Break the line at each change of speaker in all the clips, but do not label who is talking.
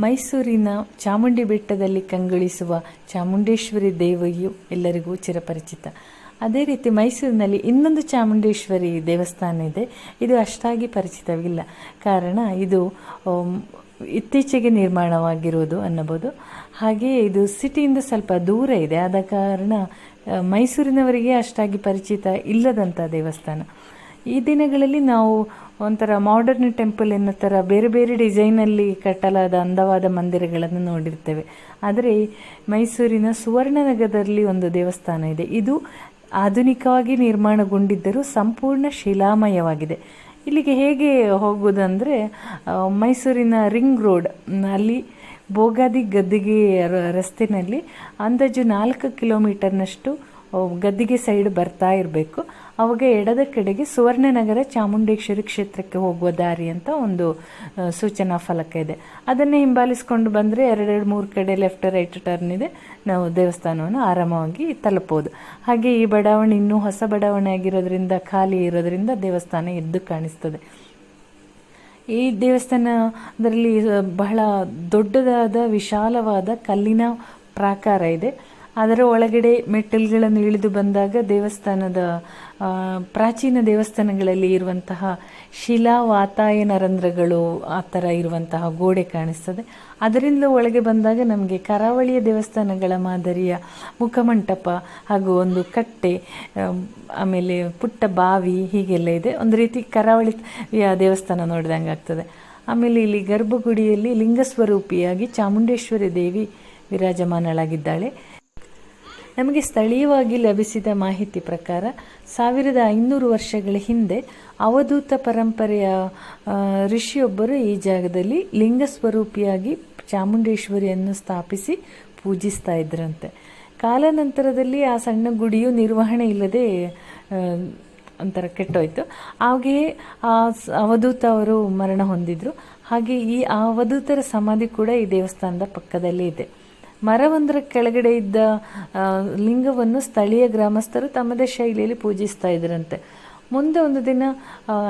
ಮೈಸೂರಿನ ಚಾಮುಂಡಿ ಬೆಟ್ಟದಲ್ಲಿ ಕಂಗೊಳಿಸುವ ಚಾಮುಂಡೇಶ್ವರಿ ದೇವಿಯು ಎಲ್ಲರಿಗೂ ಚಿರಪರಿಚಿತ. ಅದೇ ರೀತಿ ಮೈಸೂರಿನಲ್ಲಿ ಇನ್ನೊಂದು ಚಾಮುಂಡೇಶ್ವರಿ ದೇವಸ್ಥಾನ ಇದೆ. ಇದು ಅಷ್ಟಾಗಿ ಪರಿಚಿತವಿಲ್ಲ. ಕಾರಣ ಇದು ಇತ್ತೀಚೆಗೆ ನಿರ್ಮಾಣವಾಗಿರುವುದು ಅನ್ನಬಹುದು. ಹಾಗೆಯೇ ಇದು ಸಿಟಿಯಿಂದ ಸ್ವಲ್ಪ ದೂರ ಇದೆ. ಆದ ಕಾರಣ ಮೈಸೂರಿನವರಿಗೆ ಅಷ್ಟಾಗಿ ಪರಿಚಿತ ಇಲ್ಲದಂಥ ದೇವಸ್ಥಾನ. ಈ ದಿನಗಳಲ್ಲಿ ನಾವು ಒಂಥರ ಮಾಡರ್ನ್ ಟೆಂಪಲ್ ಎನ್ನೋ ಥರ ಬೇರೆ ಬೇರೆ ಡಿಸೈನಲ್ಲಿ ಕಟ್ಟಲಾದ ಅಂದವಾದ ಮಂದಿರಗಳನ್ನು ನೋಡಿರ್ತೇವೆ. ಆದರೆ ಮೈಸೂರಿನ ಸುವರ್ಣನಗರದಲ್ಲಿ ಒಂದು ದೇವಸ್ಥಾನ ಇದೆ. ಇದು ಆಧುನಿಕವಾಗಿ ನಿರ್ಮಾಣಗೊಂಡಿದ್ದರೂ ಸಂಪೂರ್ಣ ಶಿಲಾಮಯವಾಗಿದೆ. ಇಲ್ಲಿಗೆ ಹೇಗೆ ಹೋಗುವುದಂದರೆ ಮೈಸೂರಿನ ರಿಂಗ್ ರೋಡ್, ಅಲ್ಲಿ ಬೋಗಾದಿ ಗದ್ದಿಗೆ ರಸ್ತೆಯಲ್ಲಿ ಅಂದಾಜು ನಾಲ್ಕು ಕಿಲೋಮೀಟರ್ನಷ್ಟು ಗದ್ದಿಗೆ ಸೈಡ್ ಬರ್ತಾ ಇರಬೇಕು. ಅವಾಗ ಎಡದ ಕಡೆಗೆ ಸುವರ್ಣನಗರ ಚಾಮುಂಡೇಶ್ವರಿ ಕ್ಷೇತ್ರಕ್ಕೆ ಹೋಗುವ ದಾರಿ ಅಂತ ಒಂದು ಸೂಚನಾ ಫಲಕ ಇದೆ. ಅದನ್ನೇ ಹಿಂಬಾಲಿಸ್ಕೊಂಡು ಬಂದರೆ ಎರಡೆರಡು ಮೂರು ಕಡೆ ಲೆಫ್ಟ್ ರೈಟ್ ಟರ್ನ್ ಇದೆ. ನಾವು ದೇವಸ್ಥಾನವನ್ನು ಆರಾಮವಾಗಿ ತಲುಪೋದು. ಹಾಗೆ ಈ ಬಡಾವಣೆ ಇನ್ನೂ ಹೊಸ ಬಡಾವಣೆ ಆಗಿರೋದ್ರಿಂದ, ಖಾಲಿ ಇರೋದ್ರಿಂದ ದೇವಸ್ಥಾನ ಎದ್ದು ಕಾಣಿಸ್ತದೆ. ಈ ದೇವಸ್ಥಾನದಲ್ಲಿ ಬಹಳ ದೊಡ್ಡದಾದ, ವಿಶಾಲವಾದ ಕಲ್ಲಿನ ಪ್ರಾಕಾರ ಇದೆ. ಅದರ ಒಳಗಡೆ ಮೆಟ್ಟಲುಗಳನ್ನು ಇಳಿದು ಬಂದಾಗ ದೇವಸ್ಥಾನದ ಪ್ರಾಚೀನ ದೇವಸ್ಥಾನಗಳಲ್ಲಿ ಇರುವಂತಹ ಶಿಲಾ ವಾತಾಯನ ರಂಧ್ರಗಳು ಆ ಥರ ಇರುವಂತಹ ಗೋಡೆ ಕಾಣಿಸ್ತದೆ. ಅದರಿಂದ ಒಳಗೆ ಬಂದಾಗ ನಮಗೆ ಕರಾವಳಿಯ ದೇವಸ್ಥಾನಗಳ ಮಾದರಿಯ ಮುಖಮಂಟಪ ಹಾಗೂ ಒಂದು ಕಟ್ಟೆ ಆಮೇಲೆ ಪುಟ್ಟ ಬಾವಿ ಹೀಗೆಲ್ಲ ಇದೆ. ಒಂದು ರೀತಿ ಕರಾವಳಿಯ ದೇವಸ್ಥಾನ ನೋಡಿದಂಗೆ ಆಗ್ತದೆ. ಆಮೇಲೆ ಇಲ್ಲಿ ಗರ್ಭಗುಡಿಯಲ್ಲಿ ಲಿಂಗಸ್ವರೂಪಿಯಾಗಿ ಚಾಮುಂಡೇಶ್ವರಿ ದೇವಿ ವಿರಾಜಮಾನಳಾಗಿದ್ದಾಳೆ. ನಮಗೆ ಸ್ಥಳೀಯವಾಗಿ ಲಭಿಸಿದ ಮಾಹಿತಿ ಪ್ರಕಾರ ಸಾವಿರದ ಐನೂರು ವರ್ಷಗಳ ಹಿಂದೆ ಅವಧೂತ ಪರಂಪರೆಯ ಋಷಿಯೊಬ್ಬರು ಈ ಜಾಗದಲ್ಲಿ ಲಿಂಗ ಸ್ವರೂಪಿಯಾಗಿ ಚಾಮುಂಡೇಶ್ವರಿಯನ್ನು ಸ್ಥಾಪಿಸಿ ಪೂಜಿಸ್ತಾ ಇದ್ರಂತೆ. ಕಾಲಾನಂತರದಲ್ಲಿ ಆ ಸಣ್ಣ ಗುಡಿಯು ನಿರ್ವಹಣೆ ಇಲ್ಲದೆ ಒಂಥರ ಕೆಟ್ಟೋಯ್ತು. ಹಾಗೆಯೇ ಆ ಅವಧೂತ ಅವರು ಮರಣ ಹೊಂದಿದ್ರು. ಹಾಗೆ ಈ ಅವಧೂತರ ಸಮಾಧಿ ಕೂಡ ಈ ದೇವಸ್ಥಾನದ ಪಕ್ಕದಲ್ಲೇ ಇದೆ. ಮರವೊಂದರ ಕೆಳಗಡೆ ಇದ್ದ ಲಿಂಗವನ್ನು ಸ್ಥಳೀಯ ಗ್ರಾಮಸ್ಥರು ತಮ್ಮದೇ ಶೈಲಿಯಲ್ಲಿ ಪೂಜಿಸ್ತಾ ಇದ್ರಂತೆ. ಮುಂದೆ ಒಂದು ದಿನ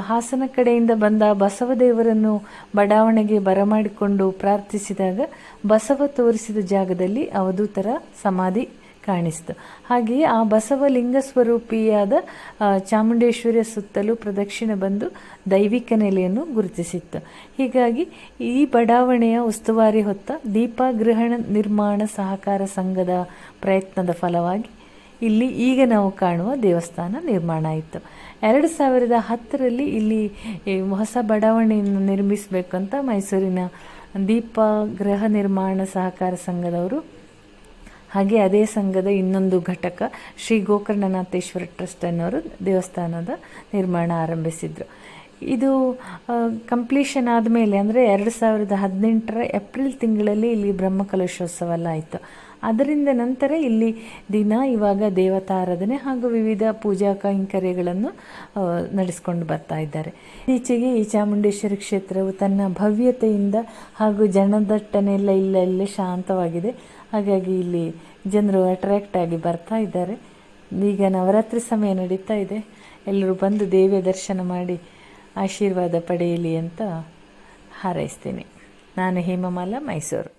ಹಾಸನ ಕಡೆಯಿಂದ ಬಂದ ಬಸವದೇವರನ್ನು ಬಡಾವಣೆಗೆ ಬರಮಾಡಿಕೊಂಡು ಪ್ರಾರ್ಥಿಸಿದಾಗ ಬಸವ ತೋರಿಸಿದ ಜಾಗದಲ್ಲಿ ಅವಧೂತರ ಸಮಾಧಿ ಕಾಣಿಸ್ತು. ಹಾಗೆಯೇ ಆ ಬಸವಲಿಂಗ ಸ್ವರೂಪಿಯಾದ ಚಾಮುಂಡೇಶ್ವರಿಯ ಸುತ್ತಲೂ ಪ್ರದಕ್ಷಿಣೆ ಬಂದು ದೈವಿಕ ನೆಲೆಯನ್ನು ಗುರುತಿಸಿತ್ತು. ಹೀಗಾಗಿ ಈ ಬಡಾವಣೆಯ ಉಸ್ತುವಾರಿ ಹೊತ್ತ ದೀಪ ದೀಪಗೃಹಣ ನಿರ್ಮಾಣ ಸಹಕಾರ ಸಂಘದ ಪ್ರಯತ್ನದ ಫಲವಾಗಿ ಇಲ್ಲಿ ಈಗ ನಾವು ಕಾಣುವ ದೇವಸ್ಥಾನ ನಿರ್ಮಾಣ ಆಯಿತು. ಎರಡು ಸಾವಿರದ ಹತ್ತರಲ್ಲಿ ಇಲ್ಲಿ ಹೊಸ ಬಡಾವಣೆಯನ್ನು ನಿರ್ಮಿಸಬೇಕಂತ ಮೈಸೂರಿನ ದೀಪ ಗೃಹ ನಿರ್ಮಾಣ ಸಹಕಾರ ಸಂಘದವರು ಹಾಗೆ ಅದೇ ಸಂಘದ ಇನ್ನೊಂದು ಘಟಕ ಶ್ರೀ ಗೋಕರ್ಣನಾಥೇಶ್ವರ ಟ್ರಸ್ಟ್ ಅನ್ನೋರು ದೇವಸ್ಥಾನದ ನಿರ್ಮಾಣ ಆರಂಭಿಸಿದ್ರು. ಇದು ಕಂಪ್ಲೀಷನ್ ಆದಮೇಲೆ ಅಂದರೆ ಎರಡು ಸಾವಿರದ ಹದಿನೆಂಟರ ಏಪ್ರಿಲ್ ತಿಂಗಳಲ್ಲಿ ಇಲ್ಲಿ ಬ್ರಹ್ಮಕಲಶೋತ್ಸವ ಎಲ್ಲ ಆಯಿತು. ಅದರಿಂದ ನಂತರ ಇಲ್ಲಿ ದಿನ ಇವಾಗ ದೇವತಾರಾಧನೆ ಹಾಗೂ ವಿವಿಧ ಪೂಜಾ ಕೈಂಕರ್ಯಗಳನ್ನು ನಡೆಸ್ಕೊಂಡು ಬರ್ತಾ ಇದ್ದಾರೆ. ಈಚೆಗೆ ಈ ಚಾಮುಂಡೇಶ್ವರಿ ಕ್ಷೇತ್ರವು ತನ್ನ ಭವ್ಯತೆಯಿಂದ ಹಾಗೂ ಜನದಟ್ಟನೆಲ್ಲ ಇಲ್ಲ ಇಲ್ಲೇ ಶಾಂತವಾಗಿದೆ. ಹಾಗಾಗಿ ಇಲ್ಲಿ ಜನರು ಅಟ್ರಾಕ್ಟ್ ಆಗಿ ಬರ್ತಾ ಇದ್ದಾರೆ. ಈಗ ನವರಾತ್ರಿ ಸಮಯ ನಡೀತಾ ಇದೆ. ಎಲ್ಲರೂ ಬಂದು ದೇವಿಯ ದರ್ಶನ ಮಾಡಿ ಆಶೀರ್ವಾದ ಪಡೆಯಲಿ ಅಂತ ಹಾರೈಸ್ತೀನಿ. ನಾನು ಹೇಮಮಾಲ ಮೈಸೂರು.